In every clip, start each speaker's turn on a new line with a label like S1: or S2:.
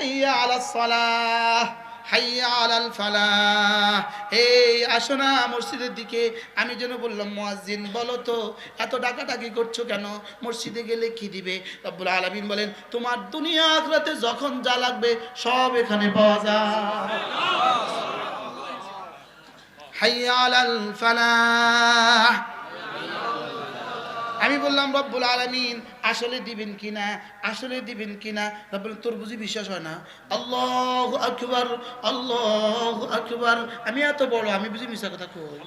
S1: হাইয়া হাইয়া এই আসো না মসজিদের দিকে। আমি যেন বললাম, মুয়াজ্জিন, বলো তো, এত ডাকাডাকি করছ কেন? মসজিদে গেলে কি দিবে? রব্বুল আলামিন বলেন, তোমার দুনিয়া আখরাতে যখন যা লাগবে, সব এখানে পাওয়া যায়। হাইয়া আলাল ফালাহ। আমি বললাম, রব্বুল আলমিন আসলে দিবেন কিনা আসলে দিবেন কিনা রব্বুল তোর বুঝি বিশ্বাস হয় না। আল্লাহ আকবার আল্লাহ আকবার। আমি এত বড়, আমি বুঝি মিশা কথা কই।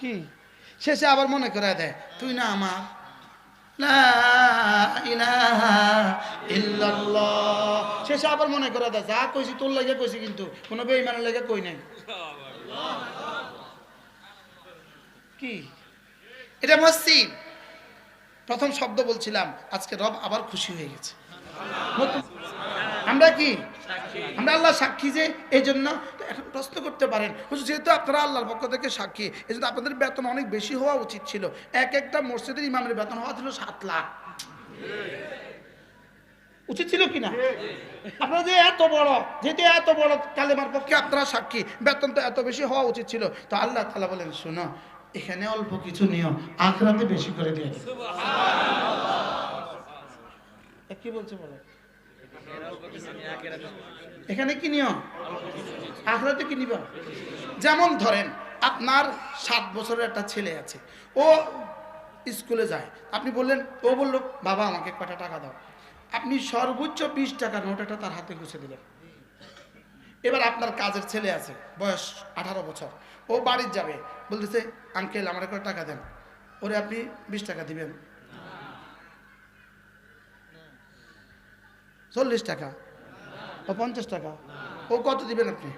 S1: কি? শেষে আবার মনে করে দেয়, তুই না আমার। শেষে আবার মনে করে দেয়, যা কইছি তোর লাগে কইছি কিন্তু, কোনো বেইমানের লাগে কই নাই। কি? এটা মসজিদ। প্রথম শব্দ বলছিলাম, আজকে রব আবার খুশি হয়ে গেছে। আমরা কি? আমরা আল্লাহ সাক্ষী যে এই জন্য এখন প্রশ্ন করতে পারেন যেহেতু আপনারা আল্লাহর পক্ষ থেকে সাক্ষী এই জন্য আপনাদের বেতন অনেক বেশি হওয়া উচিত ছিল। এক একটা মসজিদের ইমামের বেতন হওয়া ছিল সাত লাখ। উচিত ছিল কিনা? আপনারা যে এত বড়, যেহেতু এত বড় কালেমার পক্ষে আপনারা সাক্ষী, বেতন তো এত বেশি হওয়া উচিত ছিল। তো আল্লাহ তালা বলেন, শোনো এখানে অল্প কিছু নিও আখরাতে বেশি করে দিয়ে কি বলছে বলো? এখানে কি নিও আখরাতে কি নিবা? যেমন ধরেন আপনার সাত বছরের একটা ছেলে আছে ও স্কুলে যায়। আপনি বললেন ও বলল বাবা আমাকে কটা টাকা দাও? আপনি সর্বোচ্চ বিশ টাকা নোটাটা তার হাতে গুছে দিলেন। এবার আপনার কাজের ছেলে আছে, বয়স আঠারো বছর। ও বাড়ির যাবে, বলতেছে, আঙ্কেল, আমার করে টাকা দেন? ওরে আপনি বিশ টাকা দিবেন। চল্লিশ টাকা। ও পঞ্চাশ টাকা। ও কত দিবেন আপনি?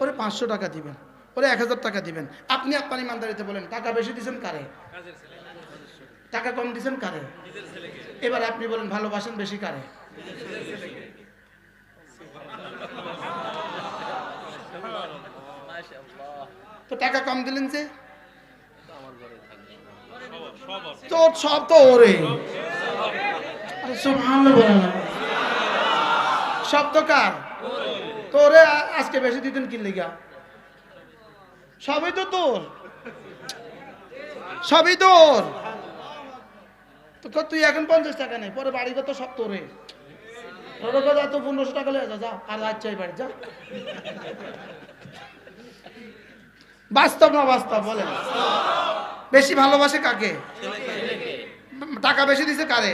S1: ওরে পাঁচশো টাকা দিবেন। ওরে এক হাজার টাকা দিবেন। আপনি আপনার ইমানদারিতে বলেন, টাকা বেশি দিছেন কারে? টাকা কম দিছেন কারে? এবার আপনি বলেন, ভালোবাসেন বেশি কারে? তো টাকা কম দিলেন যে? তোর সব তো ওরে। সব তো কার? তোরে আজকে বেশি দিতেন কি লিগা? সবই তো তোর। সবই তোর। তো তুই এখন পঞ্চাশ টাকা নেই পরে বাড়ি কত সব তোরে? তোর কথা তো পনেরোশো টাকা লেগে যা যা আর চাই বাড়ি যা। বাস্তব না বাস্তব বলেন বেশি ভালোবাসে কাকে টাকা বেশি দিছে কারে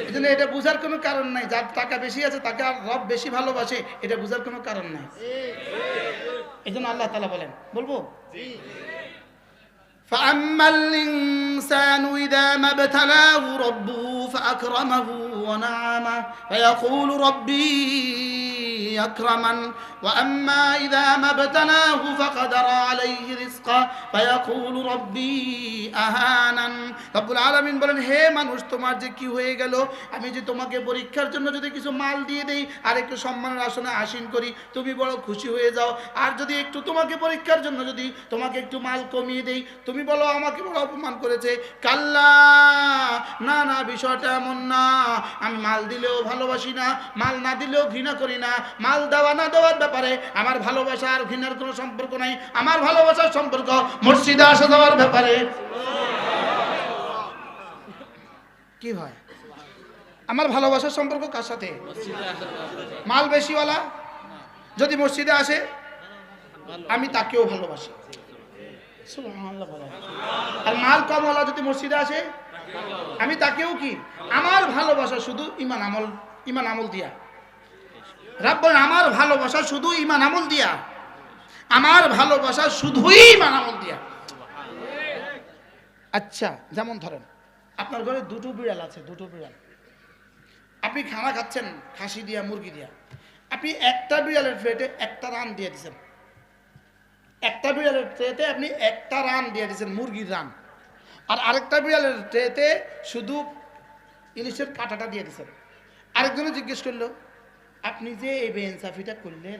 S1: এই জন্য এটা বুঝার কোনো কারণ নাই যার টাকা বেশি আছে তাকে আর রব বেশি ভালোবাসে এটা বুঝার কোনো কারণ নাই এই জন্য আল্লাহ তালা বলেন বলবো فأما الإنسان إذا ما ابتلاه ربه فأكرمه ونعمه فيقول ربي أكرمن وأما إذا ما ابتلاه فقدر عليه رزقه فيقول ربي أهانن رب العالمين বলেন হে মানুষ তোমার যে কি হয়ে গেল আমি যে তোমাকে পরীক্ষার জন্য যদি কিছু মাল দিয়ে দেই আর একটু সম্মানের আসনে আসীন করি তুমি বড় খুশি হয়ে যাও আর যদি একটু তোমাকে পরীক্ষার জন্য যদি তোমাকে একটু মাল কমিয়ে দেই তুমি বলো আমাকে বড় অপমান করেছে কাল্লা না না বিষয়টা এমন না আমি মাল দিলেও ভালোবাসি না মাল না দিলেও ঘৃণা করি না মাল দেওয়া না দেওয়ার ব্যাপারে আমার ভালোবাসা আর ঘৃণার কোনো সম্পর্ক নাই, আমার ভালোবাসার সম্পর্ক মসজিদে আসা যাওয়ার ব্যাপারে। কি হয়? আমার ভালোবাসার সম্পর্ক কার সাথে? মাল বেশিওয়ালা? যদি মসজিদে আসে, আমি তাকেও ভালোবাসি। আর মাল কমওয়ালা যদি মসজিদে আসে, আমি তাকেও কি? আমার ভালোবাসা শুধু ইমান আমল ইমান আমল দিয়া। রাব বলেন আমার ভালোবাসা শুধু ইমান আমল দিয়া। আমার ভালোবাসা শুধুই ইমান আমল দিয়া। আচ্ছা যেমন ধরেন, আপনার ঘরে দুটো বিড়াল আছে, দুটো বিড়াল। আপনি খানা খাচ্ছেন, খাসি দিয়া, মুরগি দিয়া। আপনি একটা বিড়ালের প্লেটে একটা রান দিয়ে দিচ্ছেন একটা বিড়ালের ট্রেতে আপনি একটা রান দিয়ে দিয়েছেন মুরগির রান। আর আরেকটা বিড়ালের ট্রেতে শুধু ইলিশের কাঁটাটা দিয়ে দিয়েছেন আরেকজনে জিজ্ঞেস করল আপনি যে এই বেইনসাফিটা করলেন,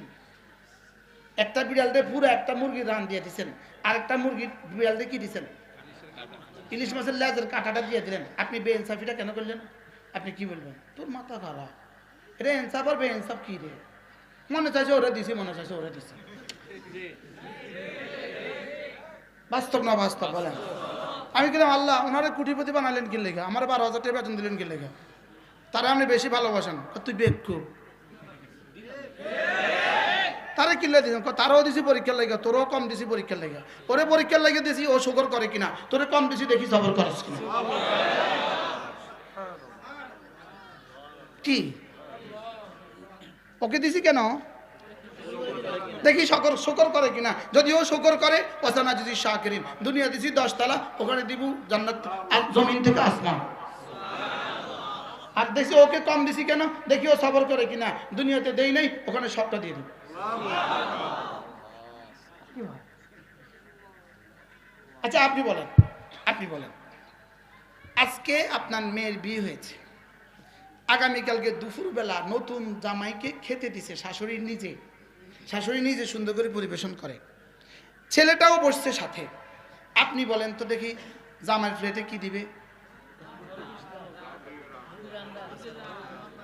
S1: একটা বিড়ালতে পুরো একটা মুরগির রান দিয়ে দিয়েছেন আরেকটা মুরগির বিড়ালতে কি দিয়েছেন ইলিশ মাছের লেজের কাঁটাটা দিয়ে দিলেন। আপনি বেইনসাফিটা কেন করলেন? আপনি কি বলবেন? তোর মাথা খারাপ। এটা ইনসাফ আর বেইনসাফ কি রে? মনে চাইছে ওরা দিছি, মনে চাইছে ওরা দিছি। বাস্তব না বাস্তব, বলেন। আমি কিলাম আল্লাহ, ওনারা কুটিপতি বানালেন কি লেখা আমার বারো হাজার টাকা বেতন দিলেন কি লেখা তারা আপনি বেশি ভালোবাসেন। তুই বেক্ষু। তারে কিনলে দিছেন তারও দিছি পরীক্ষার লেগে, তোরও কম দিছি পরীক্ষার লেগে। ওরে পরীক্ষার লেগে দিছি, ও শুকর করে কিনা? তোরে কম দিছি দেখি সবর করস কিনা। কি? ওকে দিছি কেন? দেখি শকর শকর করে কিনা। যদি ও শকর করে ওসানা যদি শাকিরিন, দুনিয়া দিছি দশতলা ওখানে দিব জান্নাত জমিন থেকে আসমান। আর দেখছি ওকে কম দিছি কেন? দেখি ও সবর করে কিনা। দুনিয়াতে দেই নাই, ওখানে সবটা দিয়ে দিব? আচ্ছা আপনি বলেন আপনি বলেন। আজকে আপনার মেয়ের বিয়ে হয়েছে। আগামীকালকে দুপুরবেলা নতুন জামাইকে খেতে দিছে শাশুড়ি নিজে। শাশুড়ি নিজে সুন্দর করে পরিবেশন করে। ছেলেটাও বসছে সাথে। আপনি বলেন তো দেখি জামাইয়ের প্লেটে কি দিবে?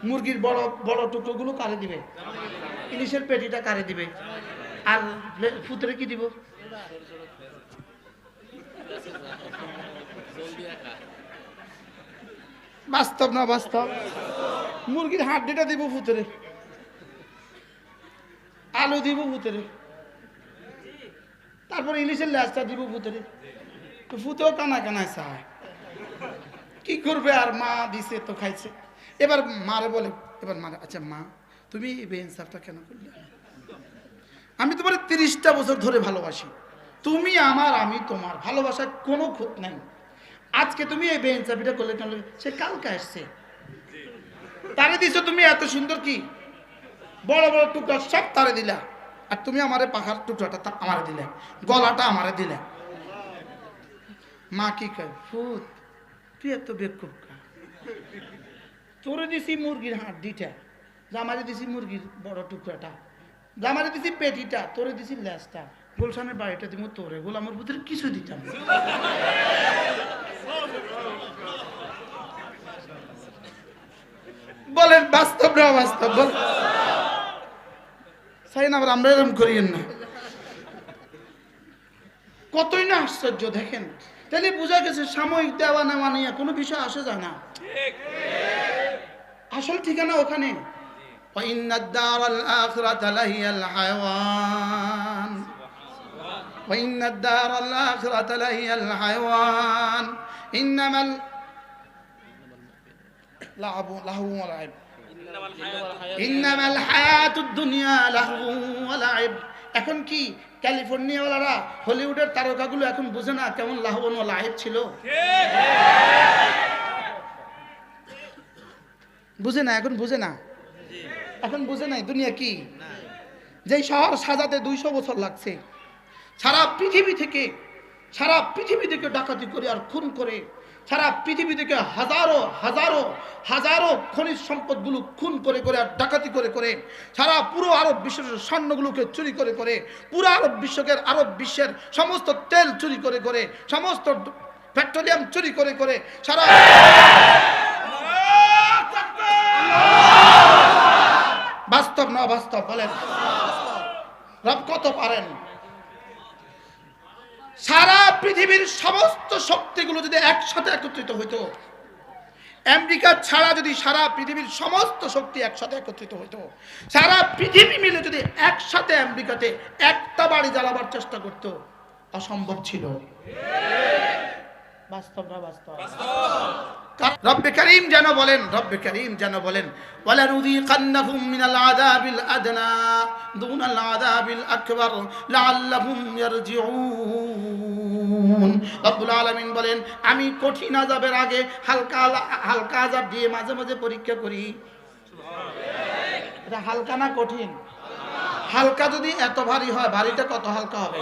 S1: মুরগির বড় বড় টুকরোগুলো কারে দিবে? ইলিশের পেটিটা কারে দিবে? আর ফুতরে কি দিব? বাস্তব না বাস্তব? মুরগির হাড্ডিটা দিব ফুতরে। আলু দিব ভূতেরে তারপর ইলিশের ল্যাসটা দিব ভূতেরে তো ফুতেও কানা কানায় চায়। কি করবে আর মা দিছে তো খাইছে। এবার মারে বলে, এবার মারে আচ্ছা মা তুমি এই বেইনসাফটা কেন করলে? আমি তোমার তিরিশটা বছর ধরে ভালোবাসি। তুমি আমার, আমি তোমার। ভালোবাসার কোনো খুঁত নাই। আজকে তুমি এই বেইনসাফিটা করলে কেন? সে কালকে আসছে। তারে দিছো তুমি এত সুন্দর কি? বড় বড় টুকরা সব তারে দিলা। আর তুমি আমারে পাখার টুকরাটা আমারে দিলে। গলাটা আমারে দিলে। মা কি কয়? ফুত, তুই এত বেকুব তোরে দিছি মুরগির হাড্ডিটা। জামারে দিছি মুরগির বড় টুকরাটা জামারে দিছি পেটিটা, তোরে দিছি ল্যাসটা গোলসানের বাড়িটা দিব তোরে, গোলামের ভিতরে কিছু দিতাম বলেন, বাস্তব না বাস্তব? সাই না আমরা এরকম করিয়েন না। কতই না আশ্চর্য, দেখেন। তাহলে বোঝা গেছে, সাময়িক দেওয়া নেওয়া নিয়ে কোনো বিষয় আসে যায় না। আসল ঠিকানা ওখানে। وإن الدار الآخرة لهي الحيوان وإن الدار الآخرة لهي الحيوان إنما ال... لعب لهو ولعب إنما الحياة الدنيا لهو ولعب এখন কি ক্যালিফোর্নিয়াওয়ালারা হলিউডের তারকাগুলো এখন বুঝে না কেমন লাহবন ও লাহেব ছিল বুঝে না এখন বুঝে না এখন বুঝে নাই, দুনিয়া কি? যেই শহর সাজাতে দুইশো বছর লাগছে, সারা পৃথিবী থেকে, সারা পৃথিবী থেকে ডাকাতি করে আর খুন করে, সারা পৃথিবী থেকে হাজারো হাজারো হাজারো খনিজ সম্পদগুলো খুন করে করে আর ডাকাতি করে করে, সারা পুরো আরব বিশ্বের স্বর্ণগুলোকে চুরি করে করে, পুরো আরব বিশ্বকের আরব বিশ্বের সমস্ত তেল চুরি করে করে, সমস্ত পেট্রোলিয়াম চুরি করে করে, সারা বাস্তব না বাস্তব বলেন। রব কত পারেন? সারা পৃথিবীর সমস্ত শক্তিগুলো যদি একসাথে একত্রিত হইতো, আমেরিকা ছাড়া যদি সারা পৃথিবীর সমস্ত শক্তি একসাথে একত্রিত হইতো, সারা পৃথিবী মিলে যদি একসাথে আমেরিকাতে একটা বাড়ি জ্বালাবার চেষ্টা করতো, অসম্ভব ছিল। বাস্তব না বাস্তব? রব্বে করিম যেন বলেন, রব্বে করিম যেন বলেন ওয়ালানুযীকান্নাহুম মিনাল আযাবিল আদনা, দুনাল আযাবিল আকবার, লাআল্লাহুম ইয়ারজিউন। রব্বুল আলামিন বলেন, আমি কঠিন আযাবের আগে হালকা হালকা আযাব দিয়ে মাঝে মাঝে পরীক্ষা করি। এটা হালকা না কঠিন? হালকা যদি এত ভারী হয়, ভারীটা কত হালকা হবে?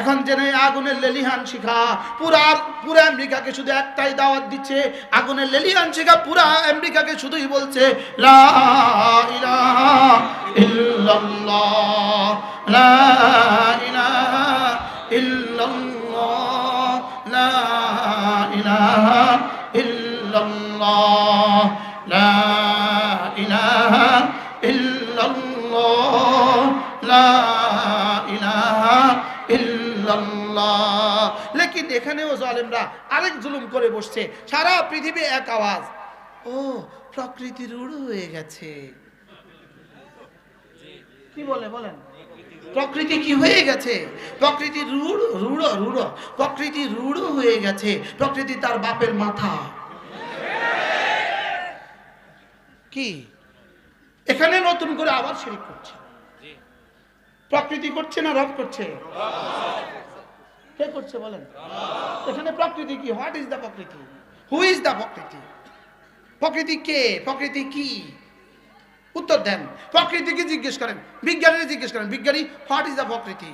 S1: এখন যেন আগুনের লেলিহান শিখা, পুরা পুরা আমেরিকাকে শুধু একটাই দাওয়াত দিচ্ছে। আগুনের লেলিহান শিখা পুরা আমেরিকাকে শুধুই বলছে লা ইলাহা এখানেও জালেমরা আরেক জুলুম করে বসছে। সারা পৃথিবী এক আওয়াজ। ও প্রকৃতি রূঢ় হয়ে গেছে। কি বলে, বলেন? প্রকৃতি কি হয়ে গেছে? প্রকৃতি রূঢ় রূঢ় রূঢ়। প্রকৃতি রূঢ় হয়ে গেছে। প্রকৃতি তার বাপের মাথা। কি? এখানে নতুন করে আবার শিরিক করছে। প্রকৃতি করছে না রব করছে? কে করছে বলেন? এখানে প্রকৃতি কি? হোয়াট ইজ দ্য প্রকৃতি? হু ইজ দ্য প্রকৃতি? প্রকৃতি কে? প্রকৃতি কি? উত্তর দেন। প্রকৃতিকে জিজ্ঞেস করেন বিজ্ঞানীরা জিজ্ঞেস করেন, বিজ্ঞানী হোয়াট ইজ দ্য প্রকৃতি?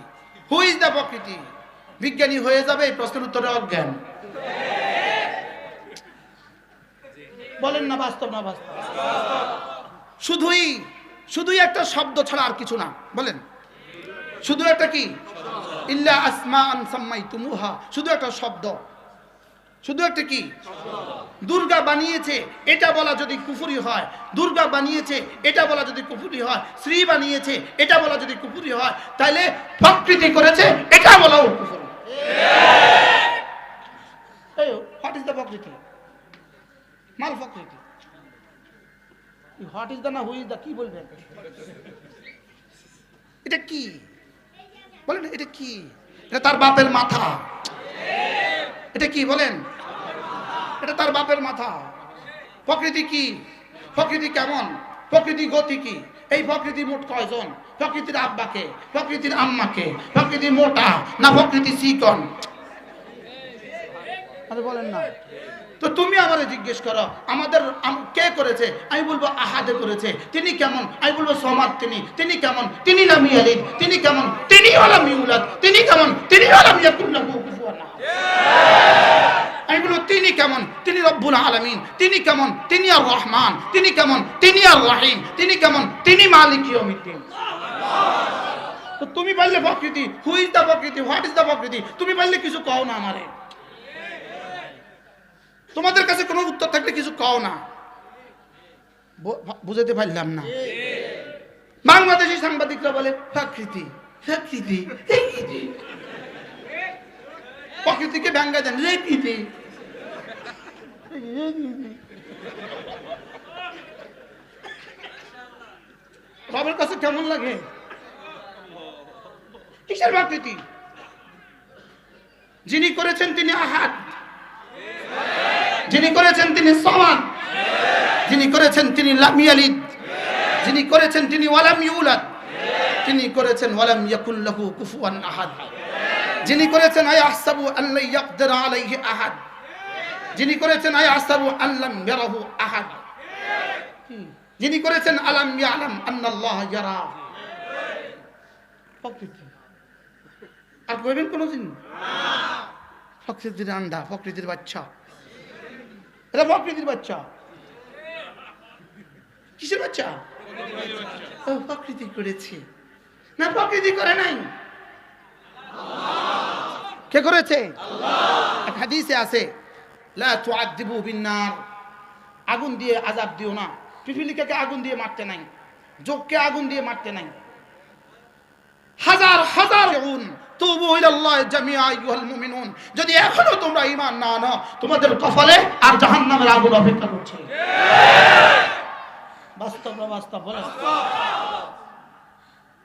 S1: হু ইজ দ্য প্রকৃতি? বিজ্ঞানী হয়ে যাবে, এই প্রশ্নের উত্তরে অজ্ঞান। বলেন না বাস্তব না বাস্তব। শুধুই শুধুই একটা শব্দ ছাড়া আর কিছু না। বলেন। শুধু একটা কি? ইল্লা আসমান সাম্মাই তুমুহা শুধু একটা শব্দ। শুধু একটা কি? দুর্গা বানিয়েছে, এটা বলা যদি কুফুরি হয়, দুর্গা বানিয়েছে, এটা বলা যদি কুফুরি হয় শ্রী বানিয়েছে, এটা বলা যদি কুফুরি হয় তাহলে প্রকৃতি করেছে, এটা বলাও কুফুরি। What is the Prakriti? মাল প্রকৃতি। হোয়াট ইজ দ্য না হু ইজ দ্য কি বলবেন এটা কি? বলেন, এটা কি? এটা তার বাপের মাথা। এটা কি বলেন? এটা তার বাপের মাথা। প্রকৃতি কি? প্রকৃতি কেমন? প্রকৃতি গতি কি? এই প্রকৃতি মোট কয়জন? প্রকৃতির আব্বাকে, প্রকৃতির আম্মাকে, প্রকৃতি মোটা না প্রকৃতি চিকন? আরে বলেন না। তো তুমি আমারে জিজ্ঞেস করো, আমাদের কে করেছে? আমি বলব আহাদে করেছে। তিনি কেমন? আমি বলব সমাদ তিনি। তিনি কেমন? তিনি লামি আলিদ তিনি কেমন? তিনি হলাম ইউলাদ তিনি কেমন? তিনি হলাম আমি বলব তিনি কেমন? তিনি রব্বুল আলামিন। তিনি কেমন? তিনি আর রহমান। তিনি কেমন? তিনি আর রাহিম। তিনি কেমন? তিনি মালিক ইয়াউমিদ্দিন। তো তুমি পারলে প্রকৃতি। Who is the prakriti? What is the prakriti? তুমি পারলে কিছু কও না আমারে। তোমাদের কাছে কোনো উত্তর থাকলে কিছু কও না। বুঝাতে পারলাম না। বাংলাদেশি সাংবাদিকরা বলে, প্রকৃতি প্রকৃতি প্রকৃতি। প্রকৃতিকে ব্যঙ্গা দেন রেকৃতি বাবার কাছে কেমন লাগে? কিসের প্রকৃতি? যিনি করেছেন তিনি আহাত। যিনি করেছেন তিনি সমান যিনি করেছেন তিনি লামিয়ালিদ যিনি করেছেন তিনি ওয়ালাম ইউলাদ। তিনি করেছেন ওয়ালাম ইয়াকুল্লাহু কুফুয়ান আহাদ। যিনি করেছেন আয় আহসাবু আল্লাহ ইয়াকদির আলাইহি আহাদ। যিনি করেছেন আয় আহসাবু আল্লাম ইয়ারাহু আহাদ। যিনি করেছেন আলাম ইয়ালাম আন্নাল্লাহ ইয়ারা। আর কইবেন কোনোদিন প্রকৃতির আন্ডা প্রকৃতির বাচ্চা। এটা প্রকৃতির বাচ্চা। কিসের বাচ্চা? ও, প্রকৃতি করেছে। না, প্রকৃতি করে নাই। কে করেছে? হাদিসে আছে বিন্নার। আগুন দিয়ে আযাব দিও না। পিপিলিকাকে আগুন দিয়ে মারতে নাই? যোগকে আগুন দিয়ে মারতে নাই? হাজার হাজার যদি এখনও তোমরা ইমান না আনো তোমাদের কফলে আর জাহান্নামের আগুন অপেক্ষা করছে।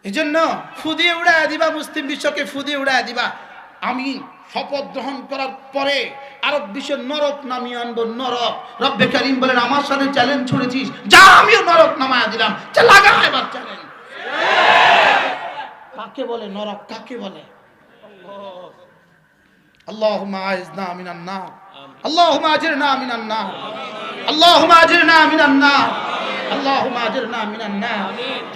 S1: এই জন্য ফুদিয়ে উড়ায় দিবা, মুসলিম বিশ্বকে ফুদিয়ে উড়ায় দিবা। আমি শপথ গ্রহণ করার পরে আরব বিশ্বের নরক নামিয়ে আনব, নরক। রব্বে কারিম বলেন, আমার সাথে চ্যালেঞ্জ ছুড়েছিস। যা আমিও নরক নামায়া দিলাম। লাগা এবার চ্যালেঞ্জ কাকে বলে নরক কাকে বলে اللهم اعذنا من النار اللهم اجرنا من النار اللهم اجرنا من النار আল্লাহ আজিরনা মিনান নার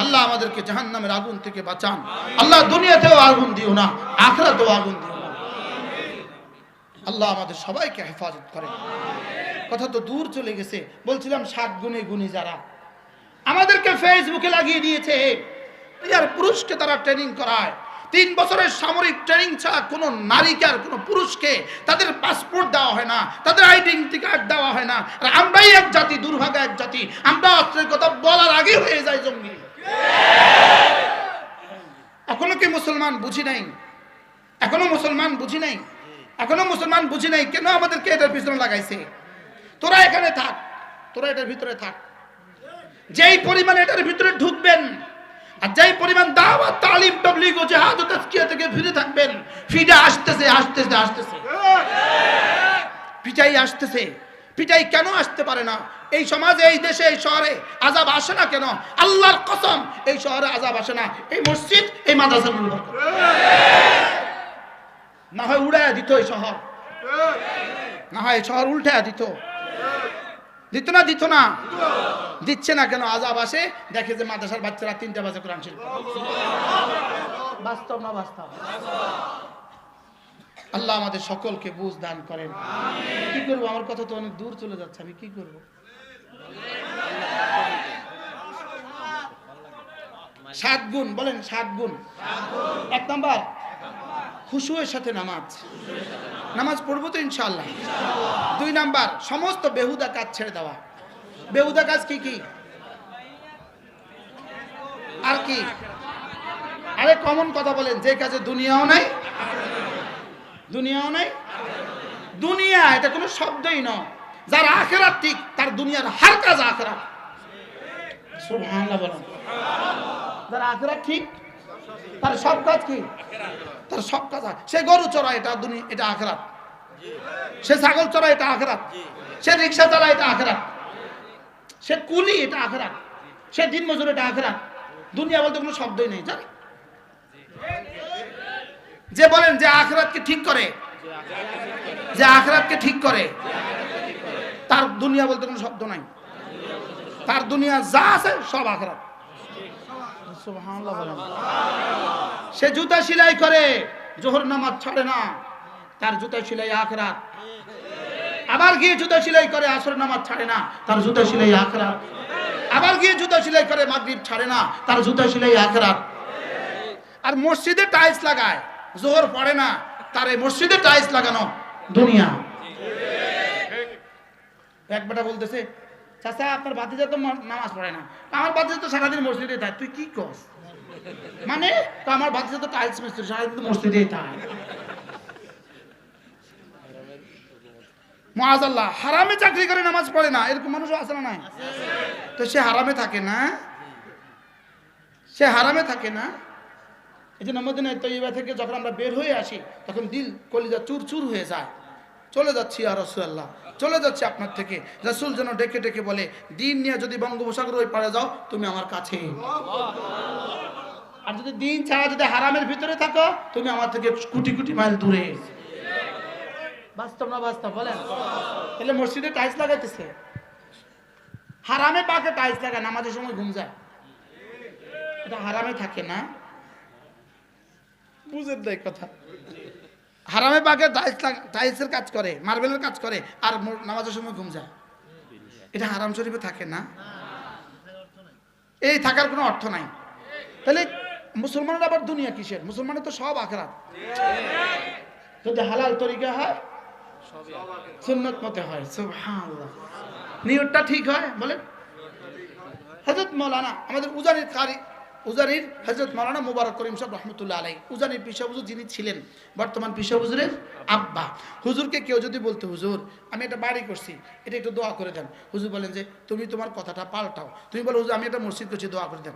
S1: আল্লাহ আমাদেরকে জাহান্নামের আগুন থেকে বাঁচান আল্লাহ দুনিয়াতেও আগুন দিও না আখরাতেও আগুন দিও না আল্লাহ আমাদের সবাইকে হেফাজত করেন কথা তো দূর চলে গেছে বলছিলাম সাত গুণে গুণী যারা আমাদেরকে ফেসবুকে লাগিয়ে দিয়েছে আর পুরুষকে তারা ট্রেনিং করায়। তিন বছরের সামরিক ট্রেনিং ছাড়া কোনো নারীকে আর কোনো পুরুষকে তাদের পাসপোর্ট দেওয়া হয় না, তাদের আইডেন্টি কার্ড দেওয়া হয় না। আর আমরাই এক জাতি, দুর্ভাগা এক জাতি। আমরা অস্ত্রের কথা বলার আগে হয়ে যায় জঙ্গি। এখনও কি মুসলমান বুঝি নাই? এখনও মুসলমান বুঝি নাই? এখনও মুসলমান বুঝি নাই কেন আমাদেরকে এটার পিছনে লাগাইছে? তোরা এখানে থাক, তোরা এটার ভিতরে থাক। যেই পরিমাণ এটার ভিতরে ঢুকবেন আর যাই পরিমাণ দাওয়াত, তালিম, তাবলীগ ও জিহাদ ও তাজকিয়া থেকে ফিরে থাকবেন। ফিরে আসতেছে আসতেছে আসতেছে। পিটাই আসতেছে। পিটাই কেন আসতে পারে না? এই সমাজে, এই দেশে, এই শহরে আজাব আসে না কেন? আল্লাহর কসম, এই শহরে আজাব আসে না। এই মসজিদ, এই বরকত। না হয় উড়ায় দিত এই শহর। না হয় শহর উল্টায় দিত। দিত না দিত না। দিচ্ছে না কেন? আজাব আসে দেখে যে মাদ্রাসার বাচ্চারা তিনটা বাজে কোরআন শরীফ বাস্তব না বাস্তব? আল্লাহ আমাদের সকলকে বুঝ দান করেন। কি করব? আমার কথা তো অনেক দূর চলে যাচ্ছে আমি কি করব? সাত গুণ বলেন সাত গুণ। এক নাম্বার খুশুয়ের সাথে নামাজ। নামাজ পড়ব তো ইনশাল্লাহ দুই নাম্বার, সমস্ত বেহুদা কাজ ছেড়ে দেওয়া। বেহুদা কাজ কি কি? আর কি? আরে কমন কথা বলেন, যে কাজে দুনিয়াও নাই দুনিয়াও নাই, দুনিয়া, এটা কোনো শব্দই নয়। যার আখেরাত ঠিক, তার দুনিয়ার হার কাজ সুবহানাল্লাহ বলেন। যার আখেরাত ঠিক তার সব কাজ কি? তার সব কাজ সে গরু চড়ায়, এটা এটা আখেরাত। সে ছাগল চড়ায়, এটা আখরাত। সে রিক্সা চালায়, এটা আখরাত। সে কুলি, এটা আখরাত। সে দিন মজুর এটা আখরাত। দুনিয়া বলতে কোনো শব্দই নেই, জানি? যে বলেন যে আখরাতকে ঠিক করে, যে আখরাতকে ঠিক করে, তার দুনিয়া বলতে কোনো শব্দ নাই। তার দুনিয়া যা আছে সব আখরাত। সে জুতা সেলাই করে, জোহর নামাজ ছাড়ে না। তার জুতা সেলাই আখরাত। আবার গিয়ে জুতা সেলাই করে, আসর নামাজ ছাড়ে না। তার জুতা সেলাই আখরাত। আবার গিয়ে জুতা সেলাই করে, মাগরিব ছাড়ে না। তার জুতা সেলাই আখরাত। আর মসজিদে টাইলস লাগায়, জোহর পড়ে না। তার এই মসজিদে টাইলস লাগানো দুনিয়া। এক বেটা বলতেছে চাচা, আপনার বাতিজা তো নামাজ পড়ে না। আমার বাতিজা তো সারাদিন মসজিদে থাকে তুই কি কস মানে? তো আমার বাতিজা তো টাইলস মিস্ত্রি, সারাদিন তো মসজিদেই থাকে মহাজাল্লাহ হারামে চাকরি করে নামাজ পড়ে না। এরকম মানুষও আছে না নাই? তো সে হারামে থাকে না। সে হারামে থাকে না। এই যে নমদিনের তৈবা থেকে যখন আমরা বের হয়ে আসি, তখন দিল কলিজা চুর চুর হয়ে যায়। চলে যাচ্ছি আর রসুল্লাহ চলে যাচ্ছে আপনার থেকে। রসুল যেন ডেকে ডেকে বলে, দিন নিয়ে যদি বঙ্গোপসাগর ওই পারে যাও, তুমি আমার কাছে আর যদি দিন ছাড়া যদি হারামের ভিতরে থাকো, তুমি আমার থেকে কোটি কোটি মাইল দূরে। বাস্তব না বাস্তব, বলেন। তাহলে মসজিদে টাইলস লাগাইতেছে। হারামে পাকে টাইলস লাগায়, নামাজের সময় ঘুম যায়। এটা হারামে থাকে না। বুঝেন নাই কথা। হারামে পাকে টাইলস টাইলসের কাজ করে, মার্বেলের কাজ করে, আর নামাজের সময় ঘুম যায়। এটা হারাম শরীফে থাকে না। এই থাকার কোনো অর্থ নাই। তাহলে মুসলমানের আবার দুনিয়া কিসের? মুসলমানের তো সব আখরাত। যদি হালাল তরিকা হয়, সুন্নত মতে হয়। নিয়তটা ঠিক হয়, বলেন? হজরত মৌলানা, আমাদের উজানির কারি উজানির হজরত মৌলানা মুবারক করিম সাহেব রহমতুল্লাহ আলাই উজানির পিসা হুজুর যিনি ছিলেন বর্তমান পিসা হুজুরের আব্বা। হুজুরকে কেউ যদি বলতো হুজুর আমি এটা বাড়ি করছি এটা একটু দোয়া করে দেন। হুজুর বলেন যে তুমি তোমার কথাটা পাল্টাও। তুমি বলো হুজুর আমি একটা মসজিদ করছি দোয়া করে দেন।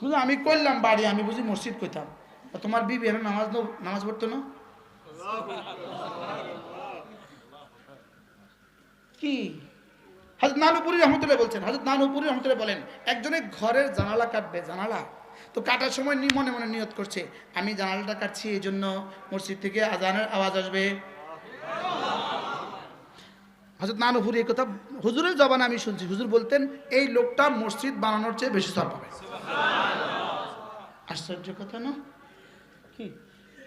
S1: হুজুর আমি করলাম বাড়ি আমি বুঝি মসজিদ কইতাম। তা তোমার বিবি আমি নামাজ নামাজ পড়তো না? কি? হাজরত নানুপুরি রহমতুল্লাহ বলছেন হাজরত নানুপুরি রহমতুল্লাহ বলেন একজনের ঘরের জানালা কাটবে, জানালা। তো কাটার সময় মনে মনে নিয়ত করছে, আমি জানালাটা কাটছি এই জন্য মসজিদ থেকে আজানের আওয়াজ আসবে। হজরত নানুপুরি এই কথা, হুজুরের জবান আমি শুনছি, হুজুর বলতেন, এই লোকটা মসজিদ বানানোর চেয়ে বেশি সব পাবে আশ্চর্য কথা না? কি?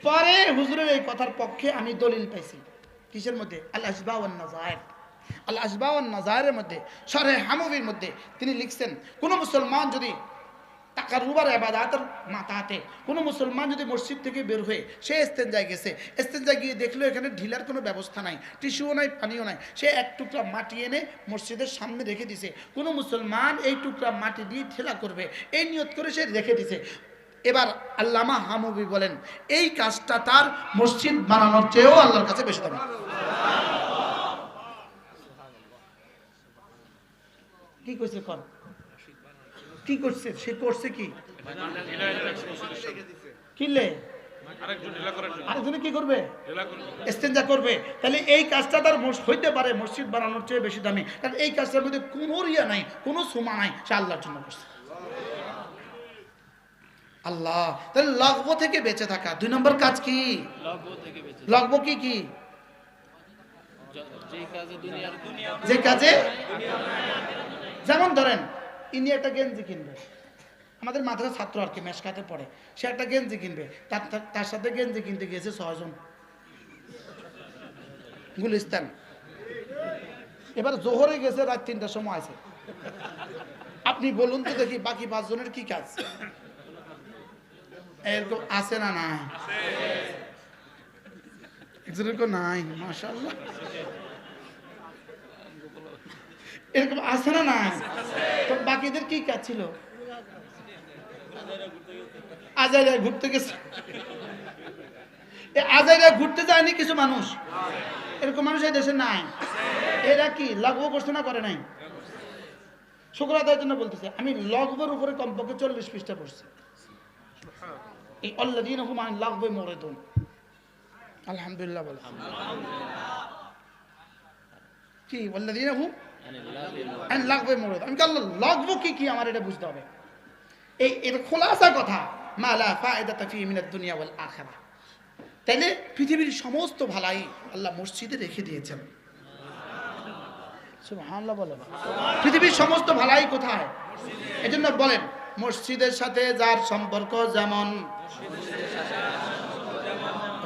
S1: পরে হুজুরের এই কথার পক্ষে আমি দলিল পাইছি। কিসের মধ্যে? আল আসবাওয়ান নাজায়ের আল আসবাওয়ান নাজায়ের মধ্যে সরে হামবির মধ্যে তিনি লিখছেন, কোন মুসলমান যদি টাকার রুবার এবাদাতের মাথাতে, কোনো মুসলমান যদি মসজিদ থেকে বের হয়ে সে এস্তেঞ্জায় গেছে এস্তেঞ্জায় গিয়ে দেখল এখানে ঢিলার কোনো ব্যবস্থা নাই, টিস্যুও নাই, পানিও নাই, সে এক টুকরা মাটি এনে মসজিদের সামনে রেখে দিছে, কোনো মুসলমান এই টুকরা মাটি দিয়ে ঠেলা করবে, এই নিয়ত করে সে রেখে দিছে। এবার আল্লামা হামুবি বলেন, এই কাজটা তার মসজিদ বানানোর চেয়েও আল্লাহর কাছে বেশি দামি। কি করছে কর কি করছে? সে করছে কি? কিনলে?
S2: আরেকজন
S1: করবে? এস্তেঞ্জা করবে। তাহলে এই কাজটা তার হইতে পারে মসজিদ বানানোর চেয়ে বেশি দামি। কারণ এই কাজটার মধ্যে কোনো রিয়া নাই, কোনো সুমা নাই, সে আল্লাহর জন্য করছে। আল্লাহ। তাহলে লগব থেকে বেঁচে থাকা। দুই নম্বর কাজ কি? লগব কি কি?
S3: যে কাজে
S1: যেমন ধরেন, ইনি একটা গেঞ্জি কিনবে। আমাদের মাদ্রাসা ছাত্র আর কি, মেশকাতে পড়ে। সে একটা গেঞ্জি কিনবে। তার তার- সাথে গেঞ্জি কিনতে গিয়েছে ছয়জন। গুলিস্তান। এবার জোহরে গেছে, রাত তিনটার সময় আছে। আপনি বলুন তো দেখি, বাকি পাঁচজনের কি কাজ? এরকম আছে না নাই? একজনের নাই মাশাল্লাহ এরকম আছে না না তো বাকিদের কি কাজ ছিল? আজাইরা ঘুরতে গেছে। আজাইরা ঘুরতে যায়নি কিছু মানুষ? এরকম মানুষ এই দেশে নাই। এরা কি লাগবো করছে না করে নাই? শুক্র আদায়ের জন্য বলতেছে, আমি লগবের উপরে কমপক্ষে চল্লিশ পৃষ্ঠা পড়ছি। এই অল্লাদিন হুমান লাগবে মরে তুন আলহামদুলিল্লাহ বলে। কি অল্লাদিন হুম লাগবে মরদ। আমি কাল লাগবো কি কি আমার এটা বুঝতে হবে। এই এর খোলাসা কথা মালা ফায়দা তাফি মিনাদ দুনিয়া ওয়াল আখিরা তাইলে পৃথিবীর সমস্ত ভালাই আল্লাহ মসজিদে রেখে দিয়েছেন। সুবহানাল্লাহ বলো পৃথিবীর সমস্ত ভালাই কোথায়? এজন্য বলেন, মসজিদের সাথে যার সম্পর্ক যেমন,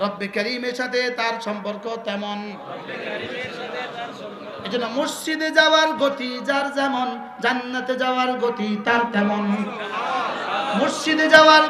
S1: রব্বে করিমের সাথে তার সম্পর্ক তেমন। এজন্য মসজিদে যাওয়ার গতি যার যেমন জান্নাতে যাওয়ার গতি তার তেমন। মসজিদে যাওয়ার